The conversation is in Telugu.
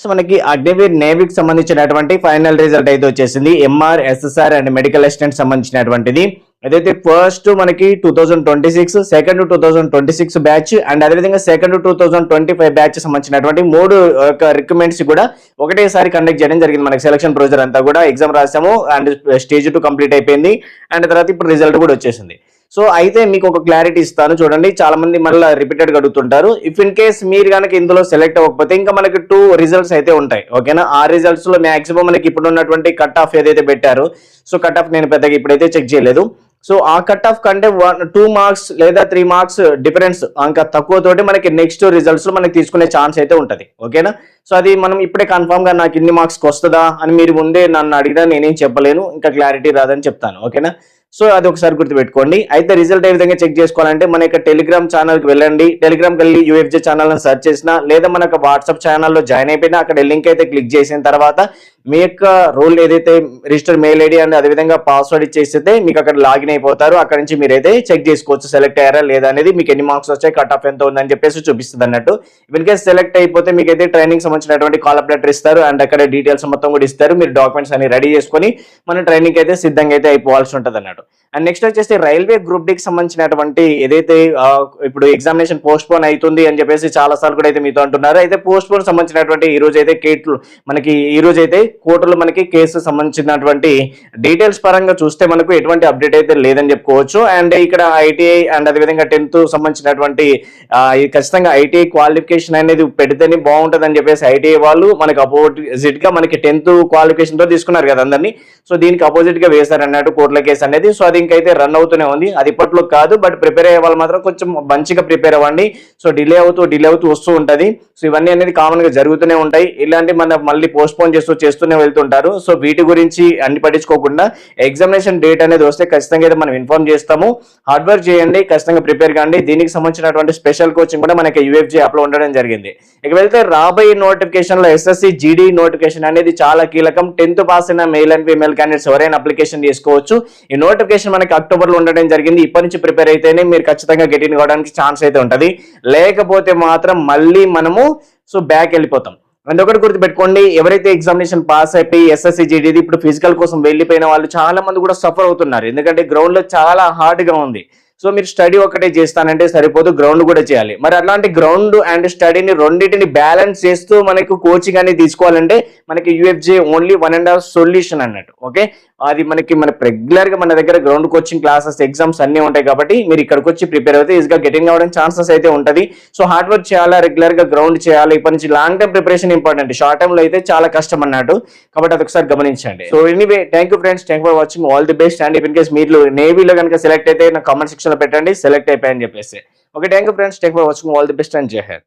సో మనకి అగ్నివీర్ నేవీకి సంబంధించినటువంటి ఫైనల్ రిజల్ట్ అయితే వచ్చేసింది. MR SSR and medical assistant సంబంధించినటువంటిది. అదైతే ఫస్ట్ మనకి two thousand twenty six second two thousand twenty six batch and అదేవిధంగా second two thousand twenty five batch సంబంధించినటువంటి మూడు యొక్క రిక్రూట్మెంట్స్ కూడా ఒకటేసారి కండక్ట్ చేయడం జరిగింది. మనకి సెలక్షన్ ప్రొసీజర్ అంతా కూడా ఎగ్జామ్ రాసాము అండ్ స్టేజ్ టూ కంప్లీట్ అయిపోయింది అండ్ తర్వాత ఇప్పుడు రిజల్ట్ కూడా వచ్చేసింది. సో అయితే మీకు ఒక క్లారిటీ ఇస్తాను. చూడండి చాలా మంది మళ్ళీ రిపీటెడ్ అడుగుతుంటారు. ఇఫ్ ఇన్ కేస్ మీరు కనుక ఇందులో సెలెక్ట్ అవ్వకపోతే ఇంకా మనకి టూ రిజల్ట్స్ అయితే ఉంటాయి. ఓకేనా ఆ రిజల్ట్స్లో మాక్సిమం మనకి ఇప్పుడు ఉన్నటువంటి కట్ ఆఫ్ ఏదైతే పెట్టారో సో కట్ ఆఫ్ నేను పెద్దగా ఇప్పుడైతే చెక్ చేయలేదు. సో ఆ కట్ ఆఫ్ కంటే వన్ టూ మార్క్స్ లేదా త్రీ మార్క్స్ డిఫరెన్స్ ఇంకా తక్కువతోటి మనకి నెక్స్ట్ రిజల్ట్స్ మనకి తీసుకునే ఛాన్స్ అయితే ఉంటుంది. ఓకేనా సో అది మనం ఇప్పుడే కన్ఫామ్గా నాకు ఇన్ని మార్క్స్ వస్తుందా అని మీరు ముందే నన్ను అడిగినా నేనేం చెప్పలేను. ఇంకా క్లారిటీ రాదని చెప్తాను. ఓకేనా సో అది ఒకసారి గుర్తుపెట్టుకోండి. అయితే రిజల్ట్ ఏ విధంగా చెక్ చేసుకోవాలంటే మన యొక్క టెలిగ్రామ్ ఛానల్కి వెళ్ళండి. టెలిగ్రామ్కి వెళ్ళి యూఎఫ్జే ఛానల్ సెర్చ్ చేసినా లేదా మన యొక్క వాట్సాప్ ఛానల్లో జాయిన్ అయిపోయినా అక్కడ లింక్ అయితే క్లిక్ చేసిన తర్వాత మీ యొక్క రోల్ ఏదైతే రిజిస్టర్ మెయిల్ ఐడి అండ్ అదేవిధంగా పాస్వర్డ్ ఇచ్చేస్తే మీకు అక్కడ లాగిన్ అయిపోతారు. అక్కడ నుంచి మీరైతే చెక్ చేసుకోవచ్చు సెలెక్ట్ అయ్యారా లేదా అనేది మీకు ఎన్ని మార్క్స్ వచ్చాయి కట్ ఆఫ్ ఎంత ఉందని చెప్పేసి చూపిస్తుంది అన్నట్టు. ఇన్ కేస్ సెలెక్ట్ అయిపోతే మీకు అయితే ట్రైనింగ్ సంబంధించినటువంటి కాల్ అప్ లెటర్ ఇస్తారు. అండ్ అక్కడ డీటెయిల్స్ మొత్తం కూడా ఇస్తారు. మీరు డాక్యుమెంట్స్ అన్ని రెడీ చేసుకొని మన ట్రైనింగ్ అయితే సిద్ధంగా అయితే అయిపోవాల్సి ఉంటుంది అన్నట్టు అండ్ నెక్స్ట్ వచ్చేసి రైల్వే గ్రూప్ డికి సంబంధించినటువంటి ఏదైతే ఇప్పుడు ఎగ్జామినేషన్ పోస్ట్ పోన్ అవుతుంది అని చెప్పేసి చాలా సార్లు కూడా అయితే మీతో అంటున్నారు. అయితే పోస్ట్ పోన్ సంబంధించినటువంటి ఈ రోజు అయితే కేట్లు మనకి ఈ రోజు అయితే కోర్టులో మనకి కేసు సంబంధించినటువంటి డీటెయిల్స్ పరంగా చూస్తే మనకు ఎటువంటి అప్డేట్ అయితే లేదని చెప్పుకోవచ్చు. అండ్ ఇక్కడ ఐటీఐ అండ్ అదేవిధంగా టెన్త్ సంబంధించినటువంటి ఖచ్చితంగా ఐటీఐ క్వాలిఫికేషన్ అనేది పెడితేనే బాగుంటుంది అని చెప్పేసి ఐటీఐ వాళ్ళు మనకి అపోజిట్గా మనకి టెన్త్ క్వాలిఫికేషన్తో తీసుకున్నారు కదా అందరినీ. సో దీనికి అపోజిట్గా వేశారు అన్నట్టు కోర్టుల కేసు అనేది సో అది ఇంకైతే రన్ అవుతూనే ఉంది. అది ఇప్పట్లో కాదు బట్ ప్రిపేర్ అయ్యే వాళ్ళు మాత్రం కొంచెం మంచిగా ప్రిపేర్ అవ్వండి. సో డిలే అవుతూ డిలే అవుతూ వస్తూ ఉంటది. సో ఇవన్నీ అనేది కామన్గా జరుగుతూనే ఉంటాయి. ఇలాంటి మన మళ్ళీ పోస్ట్ పోన్ చేస్తూ చేస్తూనే వెళ్తుంటారు. సో వీటి గురించి అన్ని పట్టించుకోకుండా ఎగ్జామినేషన్ డేట్ అనేది వస్తే ఖచ్చితంగా అయితే మనం ఇన్ఫార్మ్ చేస్తాము. హార్డ్ వర్క్ చేయండి ఖచ్చితంగా ప్రిపేర్ కాండి. దీనికి సంబంధించినటువంటి స్పెషల్ కోచింగ్ కూడా మనకి యూఎఫ్జీ యాప్లో ఉండడం జరిగింది. ఇక వెళ్తే రాబోయే నోటిఫికేషన్లో ఎస్ఎస్సి జీడీ నోటిఫికేషన్ అనేది చాలా కీలకం. టెన్త్ పాస్ అయిన మెయిల్ అండ్ ఫీమేల్ క్యాండిడేట్స్ ఎవరైనా అప్లికేషన్ చేసుకోవచ్చు ఈ నోటిఫికేషన్ మనకి అక్టోబర్లో ఉండడం జరిగింది. ఇప్పటి నుంచి ప్రిపేర్ అయితేనే మీరు ఖచ్చితంగా గెటిన్ కావడానికి ఛాన్స్ అయితే ఉంటది. లేకపోతే మాత్రం మళ్ళీ మనము సో బ్యాక్ వెళ్ళిపోతాం. అండ్ ఒకటి గుర్తుపెట్టుకోండి ఎవరైతే ఎగ్జామినేషన్ పాస్ అయిపోయి ఎస్ఎస్సి జీడీది ఇప్పుడు ఫిజికల్ కోసం వెళ్ళిపోయిన వాళ్ళు చాలా మంది కూడా సఫర్ అవుతున్నారు. ఎందుకంటే గ్రౌండ్లో చాలా హార్డ్గా ఉంది. సో మీరు స్టడీ ఒకటే చేస్తానంటే సరిపోదు గ్రౌండ్ కూడా చేయాలి. మరి అలాంటి గ్రౌండ్ అండ్ స్టడీని రెండింటిని బ్యాలెన్స్ చేస్తూ మనకు కోచింగ్ అనేది తీసుకోవాలంటే మనకి UFJ only one and half solution అన్నట్టు ఓకే అది మనకి మన రెగ్యులర్గా మన దగ్గర గ్రౌండ్ కోచింగ్ క్లాసెస్ ఎగ్జామ్స్ అన్ని ఉంటాయి కాబట్టి మీరు ఇక్కడికి వచ్చి ప్రిపేర్ అయితే ఈజీగా గెటింగ్ అవ్వడం ఛాన్సెస్ అయితే ఉంటది. సో హార్డ్ వర్క్ చేయాలా రెగ్యులర్గా గ్రౌండ్ చేయాలి? ఇప్పటి నుంచి long time preparation important short time లో అయితే చాలా కష్టం అన్నట్టు. కాబట్టి అది ఒకసారి గమనించండి. So anyway thank you friends thank for watching all the best and in case మీరు నేవీలో కనుక సెలెక్ట్ అయితే నా కామెంట్ సెక్షన్ లో పెట్టండి సెలెక్ట్ అయిపోయాయని చెప్పేసి. Okay thank you friends thank for watching. All the best and జై